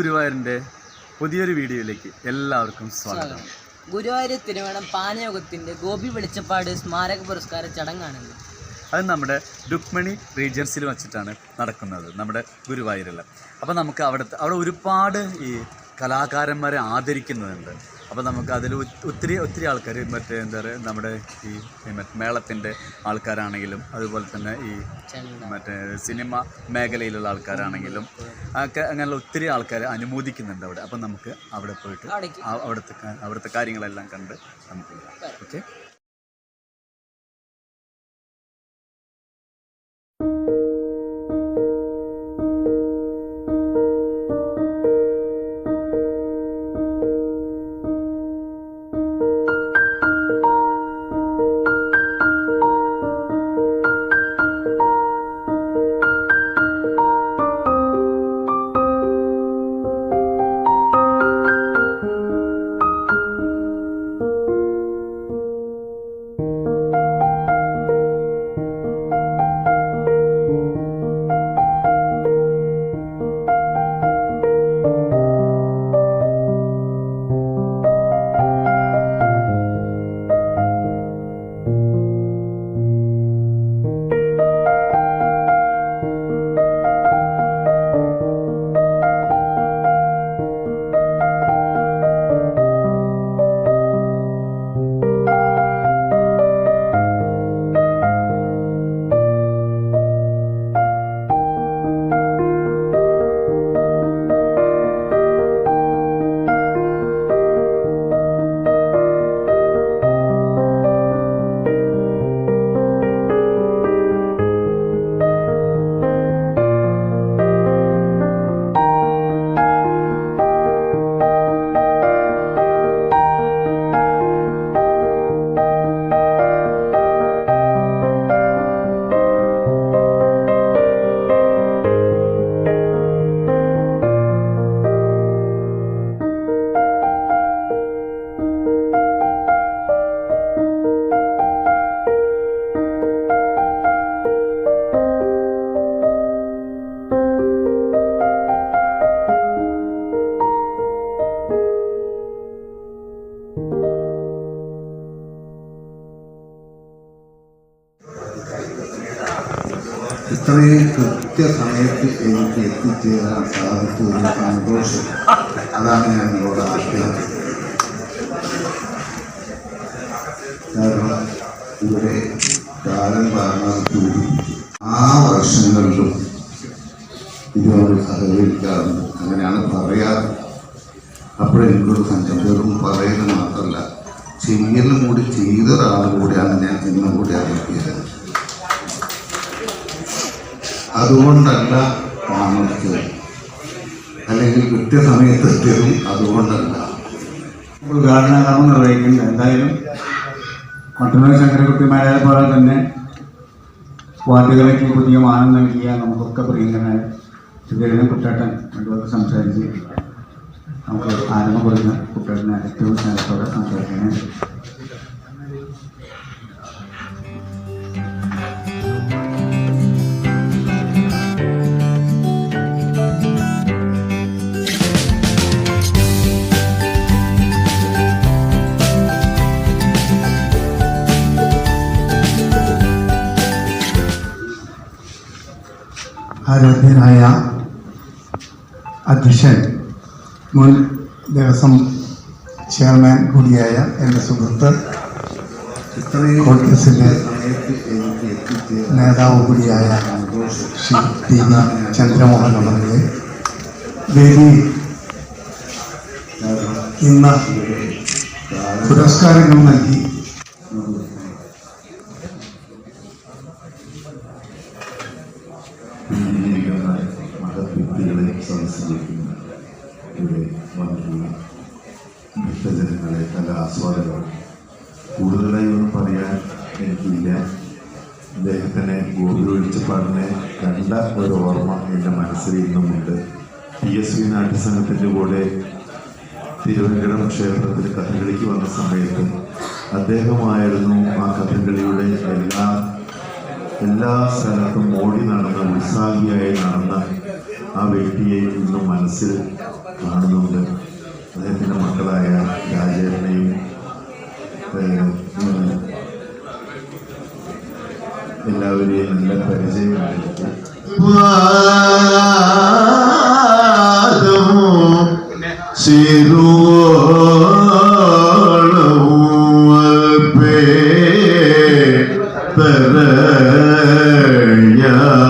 ഗുരുവായൂരിന്റെ പുതിയൊരു വീഡിയോയിലേക്ക് എല്ലാവർക്കും സ്വാഗതം. ഗുരുവായൂർ തിരുവണം പാനയോഗത്തിന്റെ ഗോപി വെളിച്ചപ്പാട് സ്മാരക പുരസ്കാര ചടങ്ങാണിത് അത് നമ്മുടെ രുക്മിണി റീജൻസിൽ വെച്ചിട്ടാണ് നടക്കുന്നത് നമ്മുടെ ഗുരുവായൂരിൽ. അപ്പോൾ നമുക്ക് അവിടുത്തെ അവിടെ ഒരുപാട് ഈ കലാകാരന്മാരെ ആദരിക്കുന്നുണ്ട്. അപ്പോൾ നമുക്ക് അതിൽ ഒത്തിരി ഒത്തിരി ആൾക്കാർ മറ്റേ എന്താ പറയുക നമ്മുടെ ഈ മേളത്തിന്റെ ആൾക്കാരാണെങ്കിലും അതുപോലെ തന്നെ ഈ മറ്റേ സിനിമ മേഖലയിലുള്ള ആൾക്കാരാണെങ്കിലും ഒക്കെ അങ്ങനെയുള്ള ഒത്തിരി ആൾക്കാരെ അനുമോദിക്കുന്നുണ്ട് അവിടെ. അപ്പം നമുക്ക് അവിടെ പോയിട്ട് അവിടുത്തെ അവിടുത്തെ കാര്യങ്ങളെല്ലാം കണ്ട് നമുക്ക് ഓക്കെ? കൃത്യസമയത്ത് എനിക്ക് എത്തിച്ചേരാൻ സാധിച്ചു ഒരു സന്തോഷം അതാണ് ഞാൻ നിങ്ങളോട് ആഗ്രഹിക്കുന്നത് കാരണം ഇവിടെ കാലം കാരണത്തോടും ആ വർഷങ്ങളിലും ഇതിനോട് സഹകരിക്കാറുണ്ട് അങ്ങനെയാണ് പറയാറ്. അപ്പോഴെനിക്കൊരു സംഘം വെറും പറയുന്നത് മാത്രമല്ല ചെയ്യലും കൂടി ചെയ്തൊരാളും കൂടിയാണ് ഞാൻ ഇന്നും കൂടി അറിയിക്കുന്നത്. അതുകൊണ്ടല്ല താമസിച്ചത് അല്ലെങ്കിൽ കൃത്യസമയത്ത് എത്തിയതും അതുകൊണ്ടല്ല. ഉദ്ഘാടനകർമ്മം നിർവഹിക്കുന്നത് എന്തായാലും മറ്റൊരു ശങ്കരകുട്ടിമാരെ പോലെ തന്നെ പാർട്ടികളേക്ക് പുതിയ മാനം നൽകിയ നമുക്കൊക്കെ പ്രിയങ്കരനായ സുധീരൻ കുട്ടേട്ടൻ രണ്ടുപേർക്ക് സംസാരിച്ച് നമുക്ക് ആരംഭം കൊടുക്കുന്ന കുട്ടേട്ടനെ ഏറ്റവും സ്നേഹത്തോടെ സംസാരിക്കാനായിട്ട് ആരോഗ്യനായ അധ്യക്ഷൻ മുൻ ദേവസ്വം ചെയർമാൻ കൂടിയായ എന്റെ സുഹൃത്ത് കോൺഗ്രസിന്റെ നേതാവ് കൂടിയായ ശ്രീ ടി വി ചന്ദ്രമോഹൻ അവരുടെ വേദി ഇന്ന് പുരസ്കാരങ്ങൾ നൽകി വെളിച്ചപ്പാടിനെ കണ്ട ഒരു ഓർമ്മ എന്റെ മനസ്സിൽ ഇന്നുമുണ്ട്. പി എസ് വി നാട്യസംഘത്തിന്റെ കൂടെ തിരുവനന്തപുരം ക്ഷേത്രത്തിൽ കഥകളിക്ക് വന്ന സമയത്ത് അദ്ദേഹമായിരുന്നു ആ കഥകളിയുടെ എല്ലാ എല്ലാ സ്ഥലത്തും ഓടി നടന്ന ഉത്സാഹിയായി നടന്ന ആ വ്യക്തിയെ ഇന്നും മനസ്സിൽ കാണുന്നുണ്ട്. അദ്ദേഹത്തിന്റെ മക്കളായ രാജേട്ടനെയും എല്ലാവരെയും അൽപേ തരയാം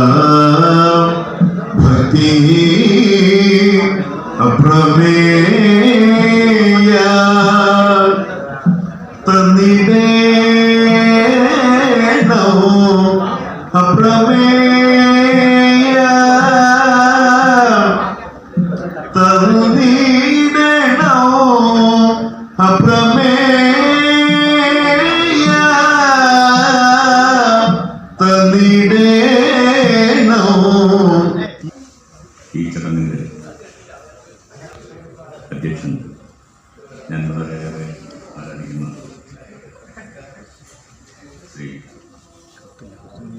ഈ ചടങ്ങിന്റെ അധ്യക്ഷൻ ഞാൻ വളരെയേറെ ആരാധിക്കുന്ന. Shri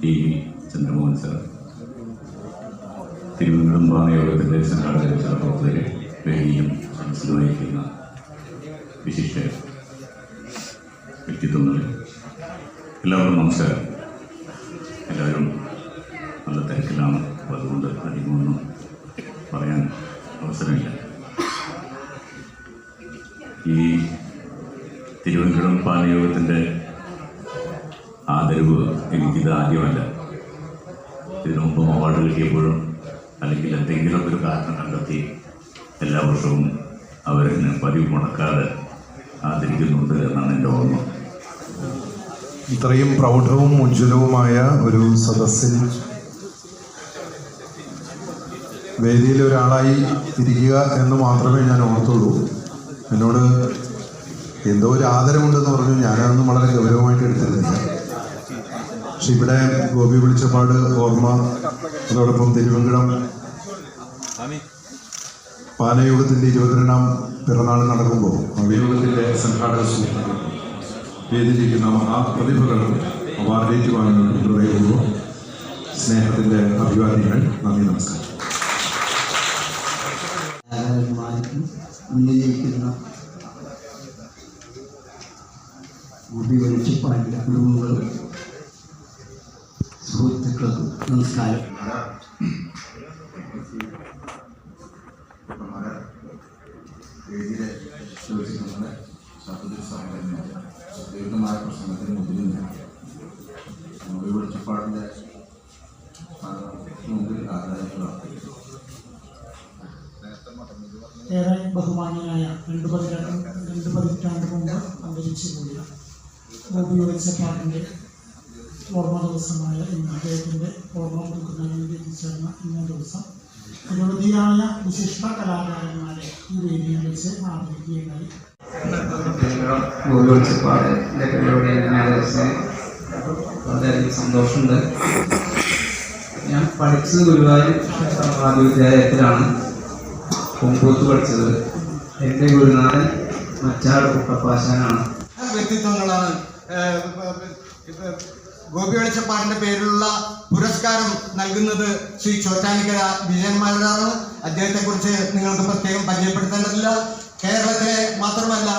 T V Chandramohan sir. Thiruvananthapuram ഭാഗയോഗത്തിന്റെ സംഘാടക സഹപ്രവർത്തകരെ വേദിയും മനസ്സിൽ വഹിക്കുന്ന വിശിഷ്ട വ്യക്തിത്വങ്ങളെ എല്ലാവർക്കും നമസ്കാരം. തിരുവനന്തപുരം പാനയോഗത്തിന്റെ ആദരവ് എനിക്കിത് ആദ്യമല്ല ഇതിനു മുമ്പ് അവാർഡ് കിട്ടിയപ്പോഴും അല്ലെങ്കിൽ എന്തെങ്കിലും ഒരു കാരണം കണ്ടെത്തി എല്ലാ വർഷവും അവരെന്നെ പതിവ് മുടക്കാതെ ആദരിക്കുന്നുണ്ട് എന്നാണ് എന്റെ ഓർമ്മ. ഇത്രയും പ്രൗഢവും ഉജ്ജ്വലവുമായ ഒരു സദസ്സിൽ വേദിയിൽ ഒരാളായി ഇരിക്കുക എന്ന് മാത്രമേ ഞാൻ ഓർത്തുള്ളൂ. എന്നോട് എന്തോ ഒരു ആദരമുണ്ടെന്ന് പറഞ്ഞു. ഞാനതൊന്നും വളരെ ഗൗരവമായിട്ട് എടുത്തിരുന്നില്ല. പക്ഷെ ഇവിടെ ഗോപി വിളിച്ചപാട് ഓർമ്മ അതോടൊപ്പം തിരുവങ്കടം പാനയോഗത്തിന്റെ ഇരുപത്തിരണ്ടാം പിറന്നാൾ നടക്കുമ്പോൾ അവയോഗത്തിന്റെ സംഘാടക സുഹൃത്തുക്കൾ വേദിയിലിരിക്കുന്ന മഹാപ്രതിഭകളും അവാർഡ് ഏറ്റുവാങ്ങുന്ന അഭിവാദ്യങ്ങൾ. നന്ദി നമസ്കാരം. ഗോപി വെളിച്ചപ്പാടിന്റെ കുടുംബങ്ങളും സുഹൃത്തുക്കൾക്കും നമസ്കാരം. ഏറെ ബഹുമാനിയായ രണ്ട് പതിറ്റാണ്ട് രണ്ട് പതിറ്റാണ്ട് മുമ്പ് അന്തരിച്ചു പോയ ഗോപി വെളിച്ചപ്പാടിന്റെ ഓർമ്മ ദിവസമായ ഇന്ന് അദ്ദേഹത്തിന്റെ ഓർമ്മ പുതുക്കുന്നതിന് ചേർന്ന ഇന്ന ദിവസം. നിരവധിയായ വിശിഷ്ട കലാകാരന്മാരെ ഈ വേദിയിൽ വെച്ച് ആദരിക്കുകയുണ്ടായി. ഗോപിപ്പാട് എന്റെ പരിപാടി ആദരിച്ച് വളരെയധികം സന്തോഷമുണ്ട്. ഞാൻ പഠിച്ചത് ഗുരുവായൂർ ആദ്യ വിദ്യാലയത്തിലാണ്. കൊമ്പൂത്ത് പഠിച്ചത്. എന്റെ ഗുരുനാഥൻ മച്ചാട് കുട്ടപ്പാശാനാണ്. വ്യക്തിത്വം ഗോപി വെളിച്ചപ്പാടിന്റെ പേരിലുള്ള പുരസ്കാരം നൽകുന്നത് ശ്രീ ചോറ്റാനിക്കര വിജയന്മാരാണ് അദ്ദേഹത്തെ കുറിച്ച് നിങ്ങൾക്ക് പ്രത്യേകം പരിചയപ്പെടുത്തേണ്ടതില്ല കേരളത്തിലെ മാത്രമല്ല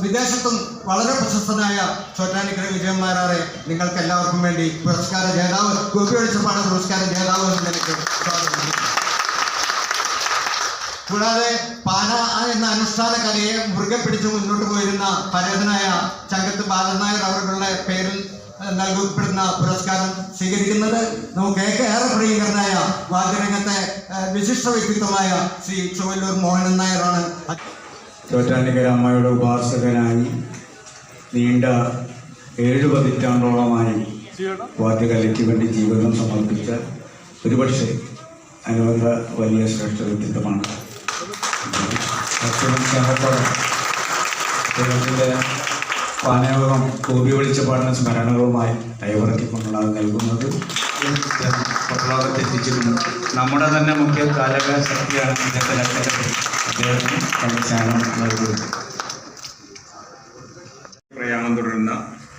വിദേശത്തും വളരെ പ്രശസ്തനായ ചോറ്റാനിക്കര വിജയന്മാരാറെ നിങ്ങൾക്ക് എല്ലാവർക്കും വേണ്ടി പുരസ്കാര ജേതാവ് ഗോപി വെളിച്ചപ്പാട് പുരസ്കാര ജേതാവ് എന്ന നിലയ്ക്ക് സ്വാഗതം. കൂടാതെ പാന എന്ന അനുഷ്ഠാന കലയെ മുറുകെ പിടിച്ച് മുന്നോട്ട് പോയിരുന്ന പരേതനായ ചങ്കത്ത് ബാലൻ നായർ അവരുടെ പേരിൽ നൽകപ്പെടുന്ന പുരസ്കാരം സ്വീകരിക്കുന്നത് നമുക്ക് ഏറെ പ്രിയങ്കരനായ വാദ്യരംഗത്തെ വിശിഷ്ട വ്യക്തിത്വമായ ശ്രീ ചുവല്ലൂർ മോഹനൻ നായരാണ്. ചോറ്റാനിക്കര അമ്മയുടെ ഉപാസകനായി നീണ്ട ഏഴ് പതിറ്റാണ്ടോളമായി വാദ്യകലയ്ക്ക് വേണ്ടി ജീവിതം സമർപ്പിച്ച ഒരുപക്ഷെ അനുബന്ധ വലിയ ശ്രേഷ്ഠ വ്യക്തിത്വമാണ്. സ്നേഹത്തോടെ കേരളത്തിന്റെ പാനയോഗം കോപി വിളിച്ച പാടിന സ്മരണകളുമായി കൈവറക്കിക്കൊണ്ടാണ് അത് നൽകുന്നത് പട്ടളാകത്ത് എത്തിച്ചിരുന്നു നമ്മുടെ തന്നെ മുഖ്യ കാലക ശക്തിയാണ് ഇന്നത്തെ ലക്ഷത്തിൽ അദ്ദേഹത്തിന് സ്നേഹം നൽകുന്നത് പ്രയാണം തുടരുന്ന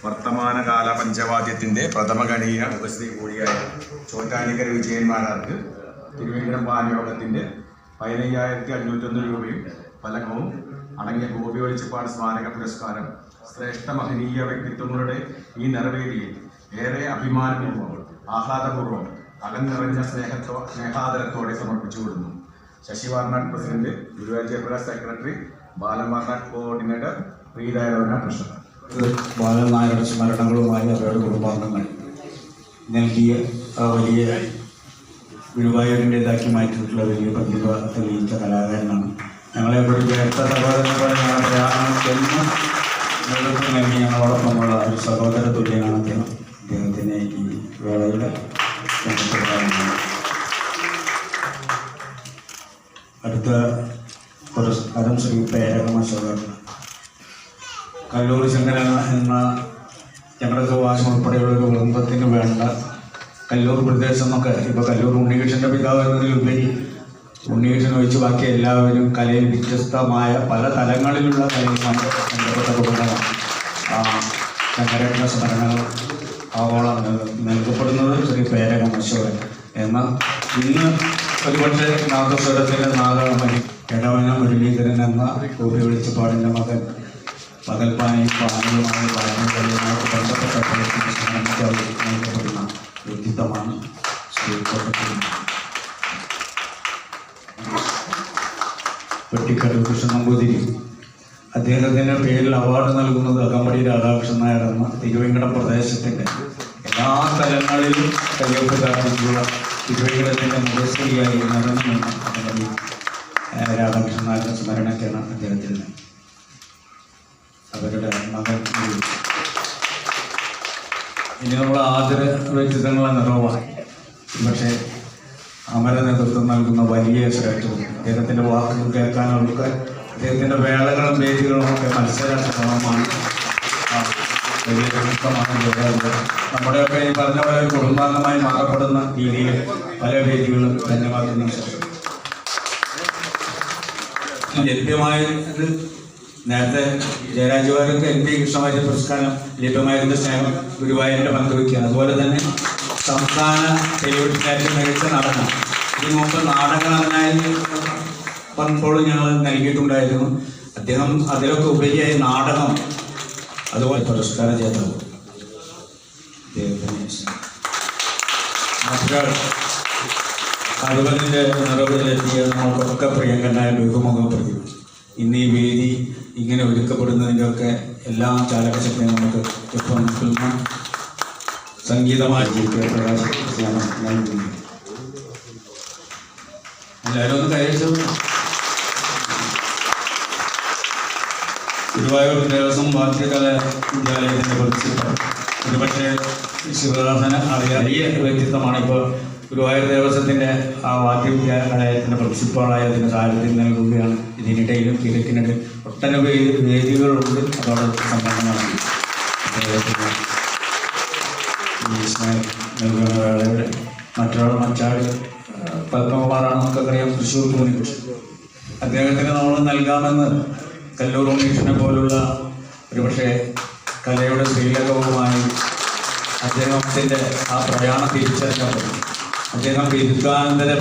വർത്തമാനകാല പഞ്ചവാദ്യത്തിന്റെ പ്രഥമഗണീയ ഉപസ്ഥിതി കൂടിയായ ചോറ്റാനിക്കര വിജയന്മാരാർക്ക് തിരുവനന്തപുരം പാനയോഗത്തിന്റെ പതിനയ്യായിരത്തി അഞ്ഞൂറ്റൊന്ന് രൂപയും ഫലകവും അടങ്ങിയ ഗോപി വെളിച്ചപ്പാട് സ്മാരക പുരസ്കാരം ശ്രേഷ്ഠ മഹനീയ വ്യക്തിത്വങ്ങളുടെ ഈ നിറവേദിയിൽ ഏറെ അഭിമാനപൂർവം ആഹ്ലാദപൂർവം അകന്നിറഞ്ഞ നിറഞ്ഞ സ്നേഹത്തോ സ്നേഹാദരത്തോടെ സമർപ്പിച്ചു കൊടുക്കുന്നു വാർനാട് president Guruvayur secretary Balan coordinator പ്രീതായവന treasurer. Balan നായരുടെ സ്മരണകളുമായി അവരുടെ കുടുംബാംഗങ്ങൾ നൽകിയ വലിയ ഗുരുവായൂരിന്റെതാക്കി മാറ്റിയിട്ടുള്ള വലിയ പ്രതിഭ തെളിയിച്ച കലാകാരനാണ്. ഞങ്ങളെ ചേർത്ത സഹോദരങ്ങളെ ഞങ്ങളെ പ്രയാണം എന്നും നേതൃത്വം നൽകി ഞങ്ങളോടൊപ്പമുള്ള ഒരു സഹോദര തുല്യനാണ് അദ്ദേഹം. അദ്ദേഹത്തിനെ ഈ വേളയിൽ. അടുത്ത പുരസ്കാരം ശ്രീ പേരകമ ശോകർ കല്ലൂർ ശങ്കര എന്ന ഞങ്ങളുടെ വാശം ഉൾപ്പെടെയുള്ള ഒരു കുടുംബത്തിന് വേണ്ട കല്ലൂർ പ്രദേശം എന്നൊക്കെ ഇപ്പോൾ കല്ലൂർ ഉണ്ണികൃഷ്ണന്റെ പിതാവ് എന്നതിലുപരി ഉണ്ണികൃഷ്ണൻ ഒഴിച്ച് ബാക്കി എല്ലാവരും കലയിൽ വ്യത്യസ്തമായ പല തലങ്ങളിലുള്ള കലയുമായി ബന്ധപ്പെട്ട സ്മരണകൾ ആവോളം നൽകപ്പെടുന്നത് ശ്രീ പേരകം എന്നാൽ ഇന്ന് ഒരുപക്ഷെ നാദസ്വരത്തിന്റെ നാഗമണി ഇടവന മുരളീധരൻ എന്ന കൂടി വെളിച്ചപ്പാടിന്റെ മകൻ പകൽപ്പാനയും പാനയുമായി പാനങ്ങളുമായിട്ട് ബന്ധപ്പെട്ട വെട്ടിക്കടവ് കൃഷ്ണൻ നമ്പൂതിരി. അദ്ദേഹത്തിന്റെ പേരിൽ അവാർഡ് നൽകുന്നത് അകമ്പടി രാധാകൃഷ്ണൻ നായർ എന്ന തിരുവേങ്കട പ്രദേശത്തിന്റെ എല്ലാ തലങ്ങളിലും കയ്യൊപ്പ് കാണിച്ചുള്ള തിരുവേങ്കടത്തിന്റെ മുഖശ്രീയായി നടന്നു അകമ്പടി രാധാകൃഷ്ണൻ നായരുടെ സ്മരണയ്ക്കാണ് അദ്ദേഹത്തിന് അവരുടെ മകൻ. ഇനി നമ്മൾ ആദര വ്യക്തിത്വങ്ങളെ നിറവാണ് പക്ഷേ അമര നേതൃത്വം നൽകുന്ന വലിയ ശ്രേഷ്ഠവും അദ്ദേഹത്തിന്റെ വാക്കുകൾ കേൾക്കാനൊക്കെ അദ്ദേഹത്തിന്റെ വേളകളും വേദികളും ഒക്കെ മത്സരമാണ് വലിയ നമ്മുടെയൊക്കെ ഈ പറഞ്ഞ പോലെ ഒരു കുടുംബാംഗമായി മാറപ്പെടുന്ന രീതിയിൽ പല വേദികളും ശേഷം ലഭ്യമായത് നേരത്തെ ജയരാജുവാർക്ക് എൻ പി കൃഷ്ണവാര്യ പുരസ്കാരം ലഭ്യമായിരുന്ന സ്നേഹം ഗുരുവായൂരിന്റെ പങ്കുവയ്ക്കുകയാണ് അതുപോലെ തന്നെ സംസ്ഥാന ടെലിവിഷൻ ഏറ്റവും മികച്ച നടനം. ഇതിനു മുമ്പ് നാടക നടനായി പലപ്പോഴും ഞങ്ങൾ നൽകിയിട്ടുണ്ടായിരുന്നു. അദ്ദേഹം അതിലൊക്കെ ഉപരിയായി നാടകം അതുപോലെ പുരസ്കാര ജേതാവ് അദ്ദേഹത്തിന് നിറവിലെത്തിയ നമ്മൾക്കൊക്കെ പ്രിയങ്കരനായ ബഹുമുഖ പ്രതിഭ. ഇന്ന് ഈ വേദി ഇങ്ങനെ ഒരുക്കപ്പെടുന്നതിന്റെയൊക്കെ എല്ലാ ചാലകശക്തിയും നമുക്ക് ഇപ്പം നിൽക്കുന്ന സംഗീതമായ ജീവിത പ്രകാശമാണ് നൽകുന്നത് എല്ലാവരും ഒന്ന് കൈവച്ചു ഗുരുവായൂർ ദേവസ്വം വാദ്യകല വിദ്യാലയത്തിന്റെ പ്രിൻസിപ്പൽ ഒരുപക്ഷെ ശിവദാസന് അറിയ വ്യക്തിത്വമാണ് ഇപ്പോൾ ഗുരുവായൂർ ദേവസ്വത്തിന്റെ ആ വാദ്യവിദ്യാലയത്തിന്റെ പ്രിൻസിപ്പാളായ അതിന്റെ സാരഥ്യം നൽകുകയാണ് ഇതിനിടയിലും കിഴക്കിനിടയിലും ഒട്ടനവധി വേദികളുണ്ട് അതോടൊപ്പം സമ്പന്നമാണ് നൽകുന്ന വേളയുടെ മറ്റൊരാൾ മറ്റാട് പത്മകുമാറാണ് നമുക്കറിയാം തൃശ്ശൂർ പൂനികൃഷ്ണൻ അദ്ദേഹത്തിന് നമ്മൾ നൽകാമെന്ന് കല്ലൂർ ഉണ്ണീഷിനെ പോലുള്ള ഒരുപക്ഷെ കലയുടെ ശ്രീലകവുമായി അദ്ദേഹത്തിന്റെ ആ പ്രയാണം തിരിച്ചറിഞ്ഞപ്പോൾ അദ്ദേഹം ബിരുദാനന്തര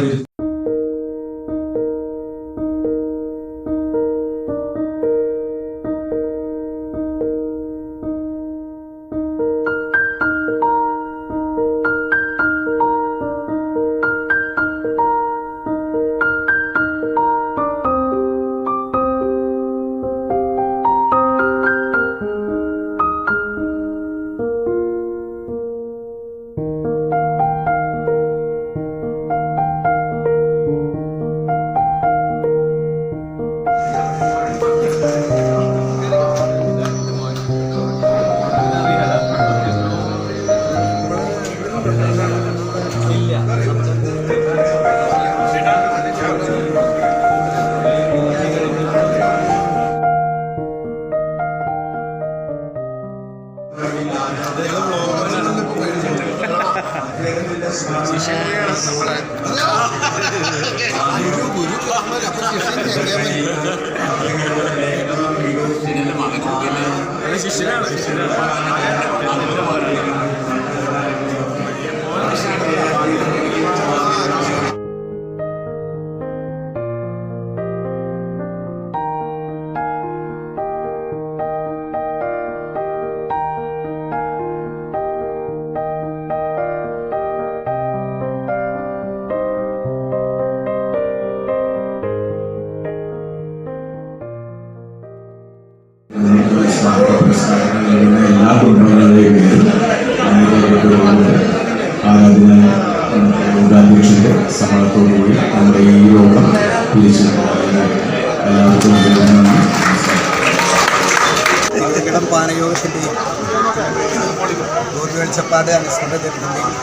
ബിരുദ വെളിച്ചപ്പാട് അനുസ്മരണ ദിനത്തിന്റെയും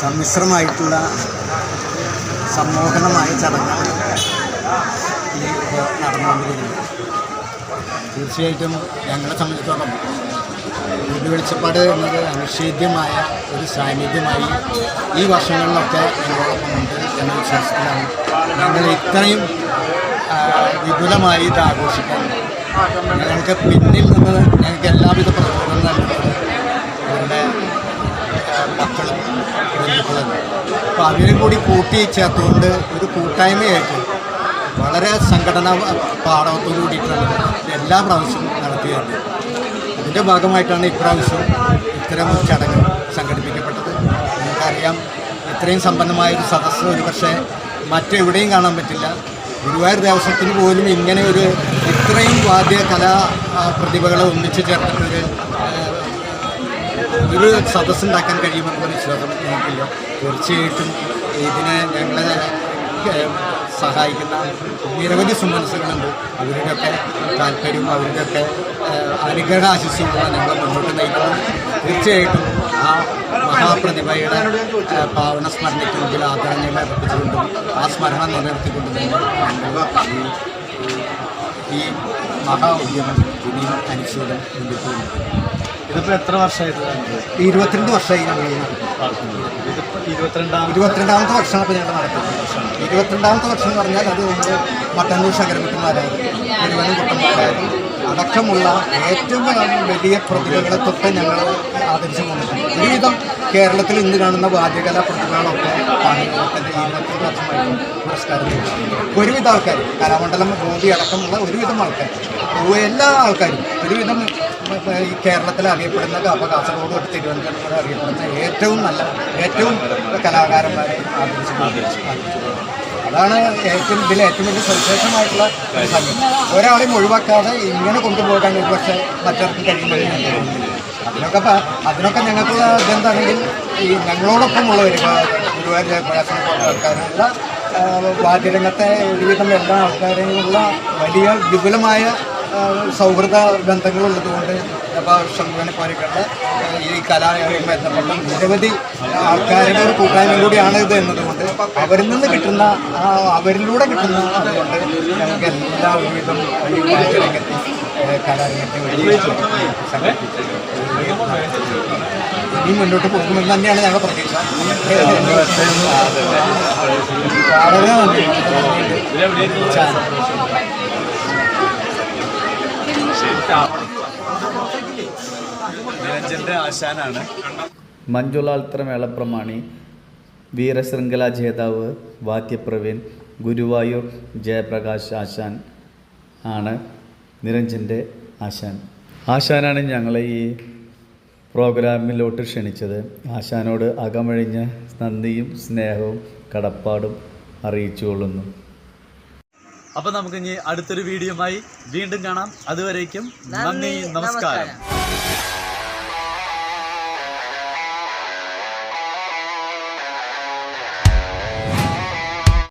സമ്മിശ്രമായിട്ടുള്ള സമ്മോഹനമായ ചടങ്ങാണ് ഈ ഇപ്പോൾ നടന്നുകൊണ്ടിരിക്കുന്നത്. തീർച്ചയായിട്ടും ഞങ്ങളെ സംബന്ധിച്ചിടത്തോളം ഒരു വെളിച്ചപ്പാട് എന്നത് അനുഷേദ്യമായ ഒരു സാന്നിധ്യമായി ഈ വർഷങ്ങളിലൊക്കെ ഞങ്ങളോടൊപ്പമുണ്ട് എന്ന വിശ്വാസത്തിലാണ് ഞങ്ങൾ ഇത്രയും വിപുലമായി ഇത് ആഘോഷിക്കുന്നത് ഞങ്ങൾക്ക് പിന്നിൽ നിന്ന് ഞങ്ങൾക്ക് എല്ലാവിധ പ്രചോദനം നൽകുന്നത് അവരുടെ ആ, മക്കളും ബന്ധുക്കളും അപ്പോൾ അവരും കൂടി കൂട്ടി ചേർത്തുകൊണ്ട് ഒരു കൂട്ടായ്മയായിട്ട് വളരെ സംഘടനാ പാഠവത്തോടു കൂടിയിട്ടാണ് എല്ലാ പ്രാവശ്യവും നടത്തിയത്. അതിന്റെ ഭാഗമായിട്ടാണ് ഇപ്രാവശ്യം ഇത്തരം ചടങ്ങ് സംഘടിപ്പിക്കപ്പെട്ടത്. നമുക്കറിയാം ഇത്രയും സമ്പന്നമായ ഒരു സദസ്സ് ഒരു പക്ഷേ മറ്റെവിടെയും കാണാൻ പറ്റില്ല. ഗുരുവായൂർ ദേവസ്വത്തിന് പോലും ഇങ്ങനെ ഒരു ഇത്രയും വാദ്യ കലാ പ്രതിഭകളെ ഒന്നിച്ചു ചേർത്തിട്ടൊരു ഒരു സദസ് ഉണ്ടാക്കാൻ കഴിയുമെന്നുള്ള വിശ്വാസം ഞങ്ങൾക്കില്ല തീർച്ചയായിട്ടും ഇതിനെ ഞങ്ങളെ സഹായിക്കുന്ന നിരവധി സുമനസ്സുകളുണ്ട്. അവരുടെയൊക്കെ താല്പര്യവും അവരുടെയൊക്കെ അനുഗ്രഹ ആശിസ്സുകളാണ് ഞങ്ങളെ മുന്നോട്ട് നയിക്കുന്നത്. തീർച്ചയായിട്ടും ആ മഹാപ്രതിഭയുടെ പാവണ സ്മരണയ്ക്ക് മുമ്പിൽ ആദരണീയം അർപ്പിച്ചുകൊണ്ടും ആ സ്മരണ നിലനിർത്തിക്കൊണ്ടും തന്നെ ഈ മഹാ ഉദ്യമം ഇനിയും അനുശോചനം മുന്നിട്ട് ഇതിപ്പോൾ എത്ര വർഷമായിട്ട് ഇരുപത്തിരണ്ട് വർഷമായി ഞങ്ങൾ ഇരുപത്തിരണ്ടാമത്തെ വർഷമാണ് ഇപ്പോൾ ഞങ്ങൾ നടത്തുന്നത്. ഇരുപത്തിരണ്ടാമത്തെ വർഷം എന്ന് പറഞ്ഞാൽ അത് നമ്മൾ മട്ടന്നൂർ ശങ്കരമുട്ടന്മാരായാലും തിരുവനന്തപുരം കുട്ടന്മാരായാലും അടക്കമുള്ള ഏറ്റവും വലിയ പ്രതിഭകളെ തൊട്ട് ഞങ്ങൾ ആദരിച്ചു പോകുന്നുണ്ട് ഒരുവിധം കേരളത്തിൽ ഇന്ന് കാണുന്ന വാദ്യകലാ പ്രതിഭകളൊക്കെ പാണികളൊക്കെ ഇരുപത്തിരണ്ട് വർഷമായിട്ട് പുരസ്കാരം ഒരുവിധ ഒരുവിധം ആൾക്കാർ കലാമണ്ഡലം ഗോപി അടക്കമുള്ള ഒരുവിധം ആൾക്കാർ എല്ലാ ആൾക്കാരും ഒരുവിധം ഈ കേരളത്തിൽ അറിയപ്പെടുന്ന അപ്പോൾ കാസർഗോഡ് തൊട്ട് തിരുവനന്തപുരം അറിയപ്പെടുന്ന ഏറ്റവും നല്ല ഏറ്റവും കലാകാരന്മാരെ ആദരിച്ചു അതാണ് ഏറ്റവും ഇതിൽ ഏറ്റവും വലിയ സവിശേഷമായിട്ടുള്ള ഒരു ഒരാളെയും ഒഴിവാക്കാതെ ഇങ്ങനെ കൊണ്ടുപോകാൻ ഒരു പക്ഷേ മറ്റവർക്ക് കഴിയുമ്പോഴേ അതിനൊക്കെ അതിനൊക്കെ ഞങ്ങൾക്കുള്ള ഇതെന്താണെങ്കിൽ ഈ ഞങ്ങളോടൊപ്പമുള്ളവർ ഗുരുവായൂർ ഒരു പോലുള്ള ആൾക്കാരുള്ള വാദ്യരംഗത്തെ ഒരുവിധം എല്ലാ ആൾക്കാരെയുള്ള വലിയ വിപുലമായ സൗഹൃദ ബന്ധങ്ങളുള്ളതുകൊണ്ട് അപ്പോൾ ശംഖുവിനെ പോലെയൊക്കെയുള്ള ഈ കലായുമായി ബന്ധപ്പെട്ട നിരവധി ആൾക്കാരുടെ ഒരു കൂട്ടായ്മ കൂടിയാണ് ഇത് എന്നതുകൊണ്ട് അവരിൽ നിന്ന് കിട്ടുന്ന അവരിലൂടെ കിട്ടുന്ന അതുകൊണ്ട് ഞങ്ങൾക്ക് എല്ലാ ഒരുവിധം ഈ വാദ്യരംഗത്തെ കലാരംഗത്തെ ഇനി മുന്നോട്ട് പോകുമെന്ന് തന്നെയാണ് ഞങ്ങളുടെ പ്രതീക്ഷ. വളരെ നന്ദി. ആശാനാണ്. മഞ്ജുളാൽത്ര മേളപ്രമാണി വീരശൃംഖല ജേതാവ് വാദ്യപ്രവീൺ ഗുരുവായൂർ ജയപ്രകാശ് ആശാൻ ആണ് നിരഞ്ജന്റെ ആശാൻ. ആശാനാണ് ഞങ്ങളെ ഈ പ്രോഗ്രാമിലോട്ട് ക്ഷണിച്ചത്. ആശാനോട് അകമഴിഞ്ഞ നന്ദിയും സ്നേഹവും കടപ്പാടും അറിയിച്ചു കൊള്ളുന്നു അപ്പോൾ നമുക്ക് ഇനി അടുത്തൊരു വീഡിയോയുമായി വീണ്ടും കാണാം. അതുവരേക്കും നന്ദി നമസ്കാരം.